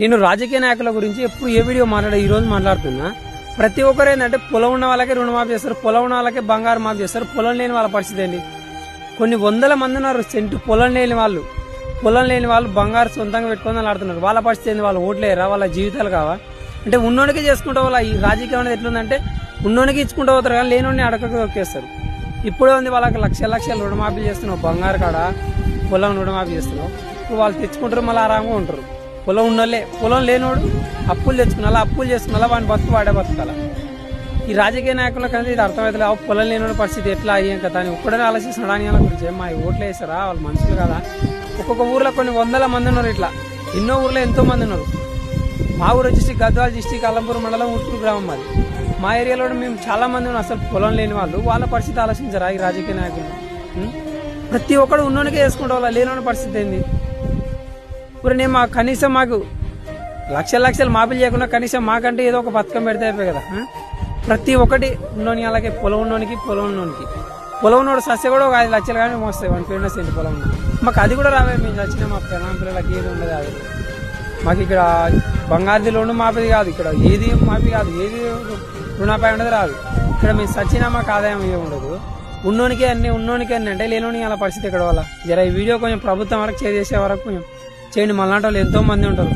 నేను రాజకీయ నాయకుల గురించి ఎప్పుడు ఏ వీడియో మాట్లాడా ఈ రోజు మాట్లాడుతున్నా. ప్రతి ఒక్కరు ఏంటంటే పొలం ఉన్న వాళ్ళకే రుణమాఫీ చేస్తారు పొలం ఉన్న వాళ్ళకే బంగారు మాఫీ చేస్తారు పొలం లేని వాళ్ళ పరిస్థితి అండి కొన్ని వందల మంది ఉన్నారు సెంటు పొలం లేని వాళ్ళు. పొలం లేని వాళ్ళు బంగారు సొంతంగా పెట్టుకొని ఆడుతున్నారు. వాళ్ళ పరిస్థితి ఏంది? వాళ్ళు ఓట్లేరా వాళ్ళ జీవితాలు కావా? అంటే ఉన్నోనికి చేసుకుంటే వాళ్ళ ఈ రాజకీయం అనేది ఎట్లుందంటే ఉన్నోనికి ఇచ్చుకుంటూ పోతారు కానీ లేనోడిని అడగక దొక్కేస్తారు ఇప్పుడే ఉంది వాళ్ళకి లక్షల లక్షలు రుణమాఫీ చేస్తున్నావు బంగారు కాడ? పొలం రుణమాఫీ చేస్తున్నావు. వాళ్ళు తెచ్చుకుంటారు మళ్ళీ ఆరాంగా ఉంటారు. పొలం ఉన్నోళ్ళే పొలం లేనోడు అప్పులు తెచ్చుకున్నా అప్పులు చేసుకున్నా వాడిని బతుకు వాడే బతకాల? ఈ రాజకీయ నాయకులకు అనేది ఇది అర్థమవుతుంది ఆ పొలం లేని పరిస్థితి ఎట్లా అయ్యాం కదా అని ఒక్కడనే ఆలోచిస్తున్నాడు. అని వాళ్ళ గురించి మా ఈ ఓట్లు వేసారా? వాళ్ళు మనుషులు కదా. ఒక్కొక్క ఊర్లో కొన్ని వందల మంది ఉన్నారు ఇట్లా. ఎన్నో ఊర్లో ఎంతో మంది ఉన్నారు. మా ఊరు వచ్చేసి గద్వాల డిస్టిక్ అల్లంపూర్ మండలం ఉట్కూరు గ్రామం మాది మా ఏరియాలో మేము చాలా మంది ఉన్నాం అసలు పొలం లేని వాళ్ళు వాళ్ళ పరిస్థితి ఆలోచించరా ఈ రాజకీయ నాయకులు? ప్రతి ఒక్కడు ఉన్నోనికే చేసుకుంటే వాళ్ళ లేనోని పరిస్థితి ఏంది? ఇప్పుడు నేను మా కనీసం మాకు లక్షల లక్షలు మాపులు చేయకుండా కనీసం మాకంటే ఏదో ఒక పథకం పెడితే అయిపోయి కదా ప్రతి ఒక్కటి ఉన్నోని అలాగే పొలం ఉన్నోనికి పొలం ఉన్నోనికి. పొలం ఉన్నోడు సస్య కూడా ఒక ఐదు లక్షలు కానీ వస్తాయి వన్ పేరున సెంటు పొలం మాకు అది కూడా రావే మేము వచ్చిన మా పిల్లల పిల్లలకి ఏది ఉండదు అది. మాకు ఇక్కడ బంగారు లోను మాపిది కాదు ఇక్కడ ఏది మాపి కాదు ఏది రుణాపై ఉండదు రాదు. ఇక్కడ మేము సచ్చినా మాకు ఆదాయం ఏమి ఉండదు. ఉన్నోనికి అన్ని ఉన్నోనికి అన్ని అంటే లేనోని అలా పరిస్థితి ఇక్కడ వల్ల జర ఈ వీడియో కొంచెం ప్రభుత్వం వరకు చేసే వరకు కొంచెం చేయండి. మళ్ళీ వాళ్ళు ఎంతో మంది ఉంటారు.